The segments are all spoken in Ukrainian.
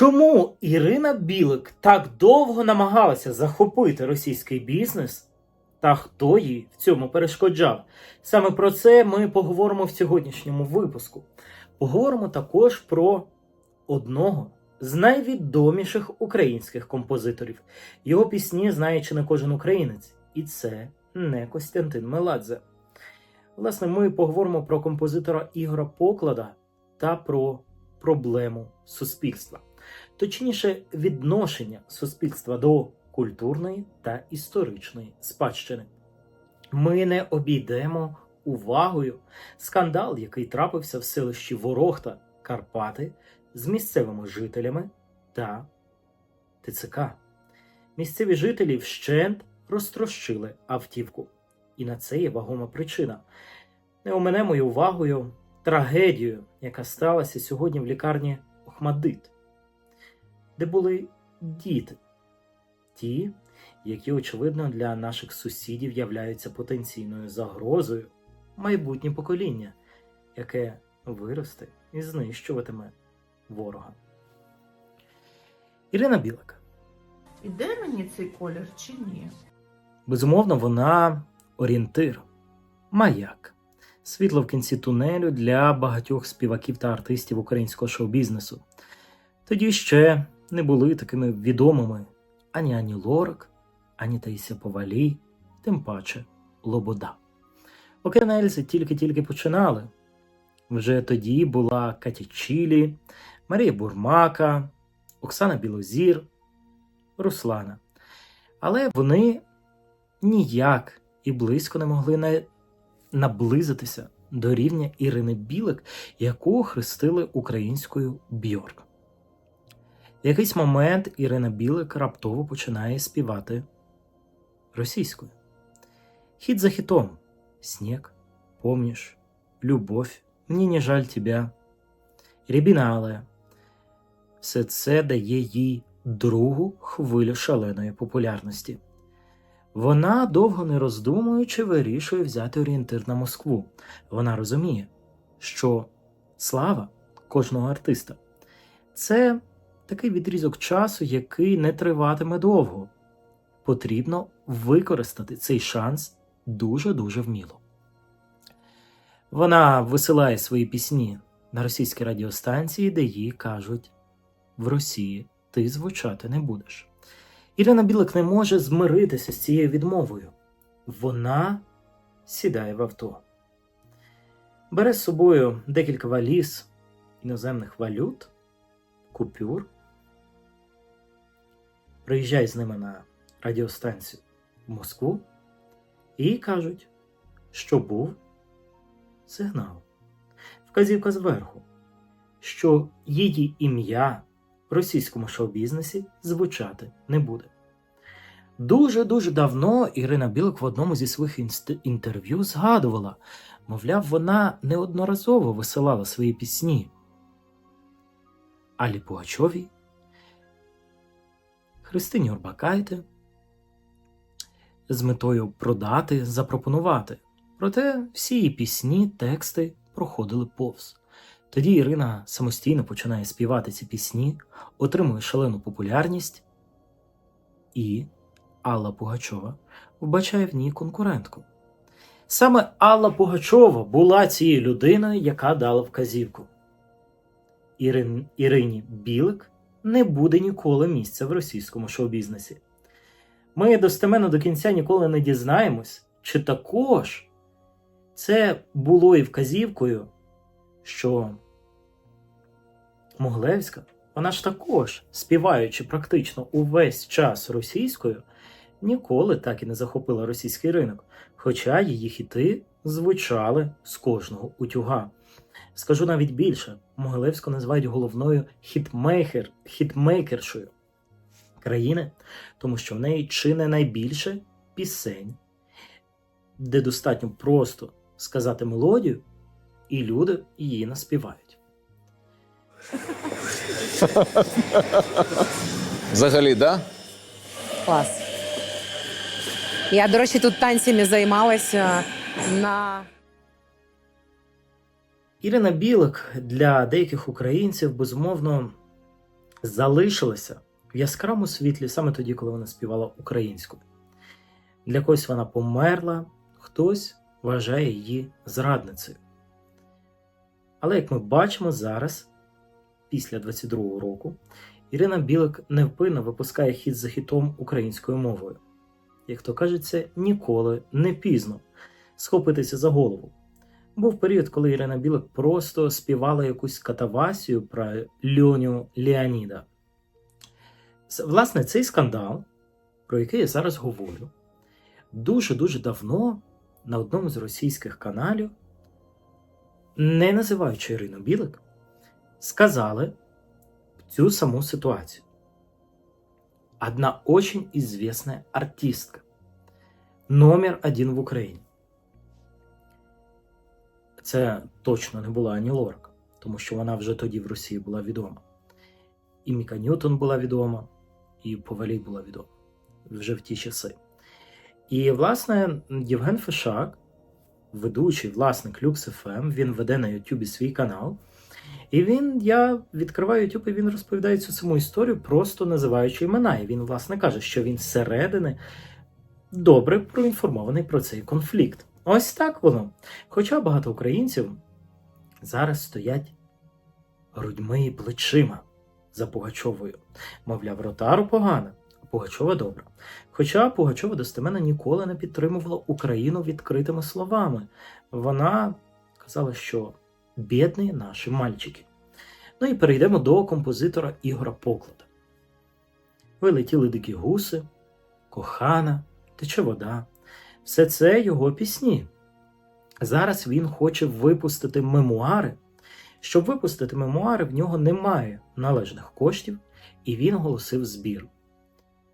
Чому Ірина Білик так довго намагалася захопити російський бізнес? Та хто їй в цьому перешкоджав? Саме про це ми поговоримо в сьогоднішньому випуску. Поговоримо також про одного з найвідоміших українських композиторів. Його пісні знає чи не кожен українець, і це не Костянтин Меладзе. Власне, ми поговоримо про композитора Ігора Поклада та про проблему суспільства, точніше, відношення суспільства до культурної та історичної спадщини. Ми не обійдемо увагою скандал, який трапився в селищі Ворохта Карпати з місцевими жителями та ТЦК. Місцеві жителі вщент розтрощили автівку. І на це є вагома причина. Не оминемо увагою трагедію, яка сталася сьогодні в лікарні Охмадит, де були діти, ті, які, очевидно, для наших сусідів являються потенційною загрозою майбутнє покоління, яке виросте і знищуватиме ворога. Ірина Білик. Іде мені цей колір чи ні? Безумовно, вона орієнтир, маяк, світло в кінці тунелю для багатьох співаків та артистів українського шоу-бізнесу. Тоді ще не були такими відомими ані Ані Лорак, ані Таїся Повалій, тим паче Лобода. Океан Ельзи тільки-тільки починали. Вже тоді була Катя Чілі, Марія Бурмака, Оксана Білозір, Руслана. Але вони ніяк і близько не могли на... наблизитися до рівня Ірини Білик, яку хрестили українською Бьорк. В якийсь момент Ірина Білик раптово починає співати російською. Хіт за хітом Снег, помніш, Любов, Мені не жаль тебя, Рябіна Алея. Все це дає їй другу хвилю шаленої популярності. Вона, довго не роздумуючи, вирішує взяти орієнтир на Москву. Вона розуміє, що слава кожного артиста це такий відрізок часу, який не триватиме довго. Потрібно використати цей шанс дуже-дуже вміло. Вона висилає свої пісні на російські радіостанції, де їй кажуть: в Росії ти звучати не будеш. Ірина Білик не може змиритися з цією відмовою. Вона сідає в авто, бере з собою декілька валіз іноземних валют, купюр, приїжджає з ними на радіостанцію в Москву і кажуть, що був сигнал. Вказівка зверху, що її ім'я в російському шоу-бізнесі звучати не буде. Дуже-дуже давно Ірина Білик в одному зі своїх інтерв'ю згадувала, мовляв, вона неодноразово висилала свої пісні Алі Пугачовій, Христині Орбакайте з метою продати, запропонувати. Проте всі її пісні, тексти проходили повз. Тоді Ірина самостійно починає співати ці пісні, отримує шалену популярність, і Алла Пугачова вбачає в ній конкурентку. Саме Алла Пугачова була цією людиною, яка дала вказівку. Ірин, Ірині Білик не буде ніколи місця в російському шоу-бізнесі. Ми достеменно до кінця ніколи не дізнаємось, чи також це було і вказівкою, що Моглевська, вона ж також, співаючи практично увесь час російською, ніколи так і не захопила російський ринок, хоча її хіти звучали з кожного утюга. Скажу навіть більше, Могилевську називають головною хітмейкер, хітмейкершою країни, тому що в неї чи не найбільше пісень, де достатньо просто сказати мелодію, і люди її наспівають. Взагалі, да? Клас. Я, до речі, тут танцями займалася на Ірина Білик для деяких українців, безумовно, залишилася в яскравому світлі саме тоді, коли вона співала українською. Для когось вона померла, хтось вважає її зрадницею. Але як ми бачимо зараз, після 22-го року, Ірина Білик невпинно випускає хіт за хітом українською мовою. Як то кажеться, ніколи не пізно схопитися за голову. Був період, коли Ірина Білик просто співала якусь катавасію про Льоню Леоніда. Власне, цей скандал, про який я зараз говорю, дуже-дуже давно на одному з російських каналів, не називаючи Ірину Білик, сказали цю саму ситуацию. Одна очень известная артистка. Номер один в Україні. Це точно не була Ані Лорак, тому що вона вже тоді в Росії була відома. І Міка Ньютон була відома, і Повалій була відома вже в ті часи. І, власне, Євген Фишак, ведучий, власник Lux FM, він веде на Ютубі свій канал. І він, я відкриваю YouTube, і він розповідає цю саму історію, просто називаючи імена. І він, власне, каже, що він зсередини добре проінформований про цей конфлікт. Ось так воно. Хоча багато українців зараз стоять грудьми і плечима за Пугачовою. Мовляв, Ротару погана, а Пугачова добра. Хоча Пугачова достеменно ніколи не підтримувала Україну відкритими словами. Вона казала, що бідні наші мальчики. Ну і перейдемо до композитора Ігора Поклада. Вилетіли дикі гуси, кохана, тече вода. Все це його пісні. Зараз він хоче випустити мемуари. Щоб випустити мемуари, в нього немає належних коштів, і він оголосив збір.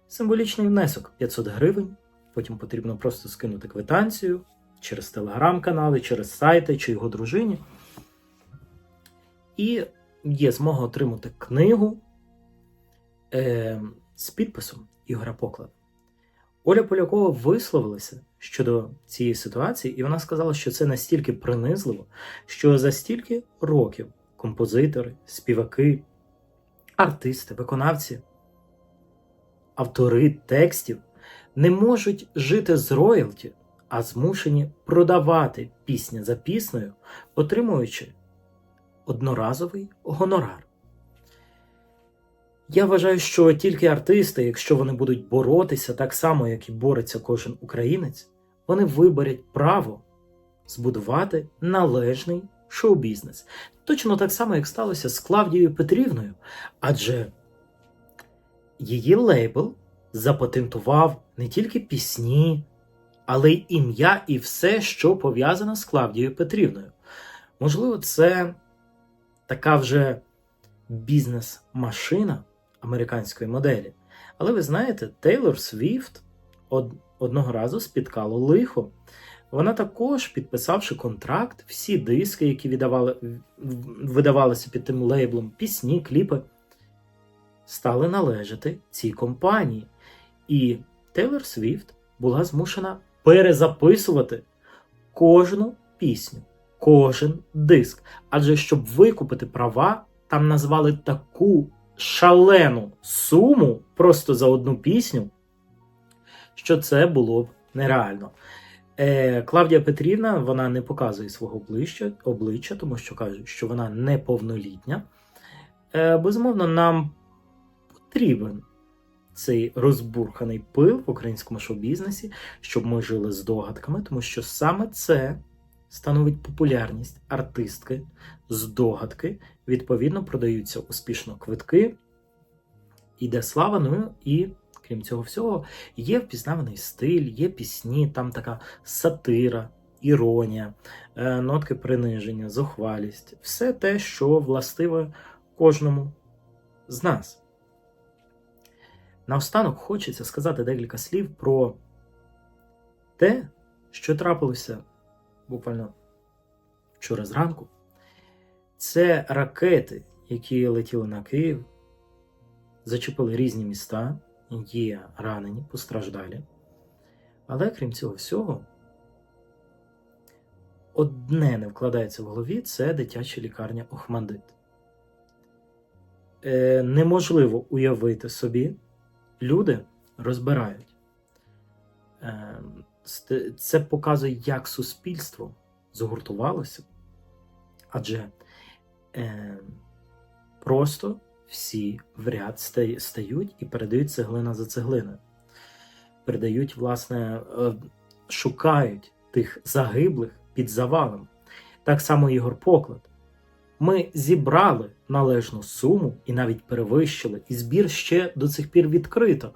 Символічний внесок 500 гривень. Потім потрібно просто скинути квитанцію через телеграм-канали, через сайти чи його дружині. І є змога отримати книгу е, з підписом Ігоря Поклада. Оля Полякова висловилася щодо цієї ситуації, і вона сказала, що це настільки принизливо, що за стільки років композитори, співаки, артисти, виконавці, автори текстів не можуть жити з роялті, а змушені продавати пісня за піснею, отримуючи одноразовий гонорар. Я вважаю, що тільки артисти, якщо вони будуть боротися так само, як і бореться кожен українець, вони виборять право збудувати належний шоу-бізнес. Точно так само, як сталося з Клавдією Петрівною, адже її лейбл запатентував не тільки пісні, але й ім'я і все, що пов'язано з Клавдією Петрівною. Можливо, це така вже бізнес-машина американської моделі. Але ви знаєте, Тейлор Свіфт од- одного разу спіткало лихо. Вона також, підписавши контракт, всі диски, які віддавали, видавалися під тим лейблом, пісні, кліпи, стали належати цій компанії. І Тейлор Свіфт була змушена перезаписувати кожну пісню, кожен диск. Адже щоб викупити права, там назвали таку шалену суму просто за одну пісню, що це було б нереально. Е, Клавдія Петрівна вона не показує свого обличчя, обличчя тому що каже, що вона неповнолітня. Е, безумовно, нам потрібен цей розбурханий пил в українському шоу-бізнесі, щоб ми жили з догадками, тому що саме це становить популярність артистки з догадки. Відповідно, продаються успішно квитки, іде слава. Ну і крім цього всього, є впізнаваний стиль, є пісні, там така сатира, іронія, е, нотки приниження, зухвалість все те, що властиве кожному з нас. Наостанок хочеться сказати декілька слів про те, що трапилося буквально вчора зранку. Це ракети, які летіли на Київ, зачепили різні міста, є ранені, постраждалі. Але крім цього всього, одне не вкладається в голові це дитяча лікарня Охмадит. е, неможливо уявити собі, люди розбирають. Е, ст- Це показує, як суспільство згуртувалося, адже е, просто всі в ряд стають і передають цеглина за цеглиною. Передають, власне, е, шукають тих загиблих під завалом. Так само Ігор Поклад. Ми зібрали належну суму і навіть перевищили, і збір ще до цих пір відкрито.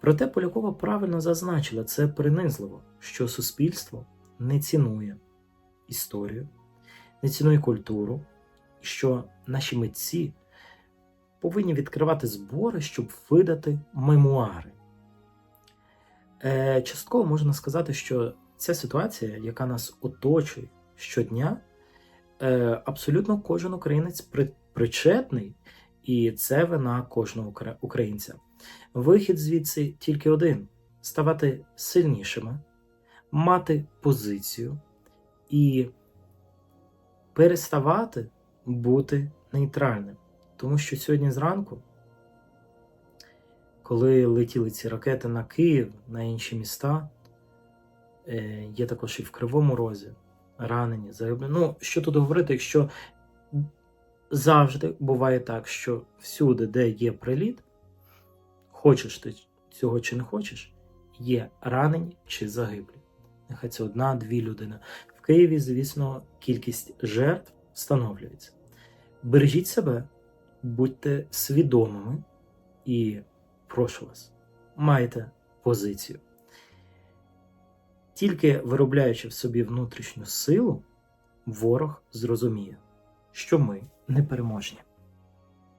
Проте Полякова правильно зазначила це принизливо, що суспільство не цінує історію, не цінує культуру, і що наші митці повинні відкривати збори, щоб видати мемуари. Е, частково можна сказати, що ця ситуація, яка нас оточує щодня, е, абсолютно кожен українець при- причетний, і це вина кожного українця. Вихід звідси тільки один: ставати сильнішими, мати позицію і переставати бути нейтральним. Тому що сьогодні зранку, коли летіли ці ракети на Київ, на інші міста, е, є також і в Кривому Розі, ранені, загиблі. Ну, що тут говорити, якщо завжди буває так, що всюди, де є приліт, хочеш ти цього чи не хочеш, є ранені чи загиблі. Нехай це одна-дві людини. В Києві, звісно, кількість жертв встановлюється. Бережіть себе, будьте свідомими і прошу вас, майте позицію. Тільки виробляючи в собі внутрішню силу, ворог зрозуміє, що ми непереможні.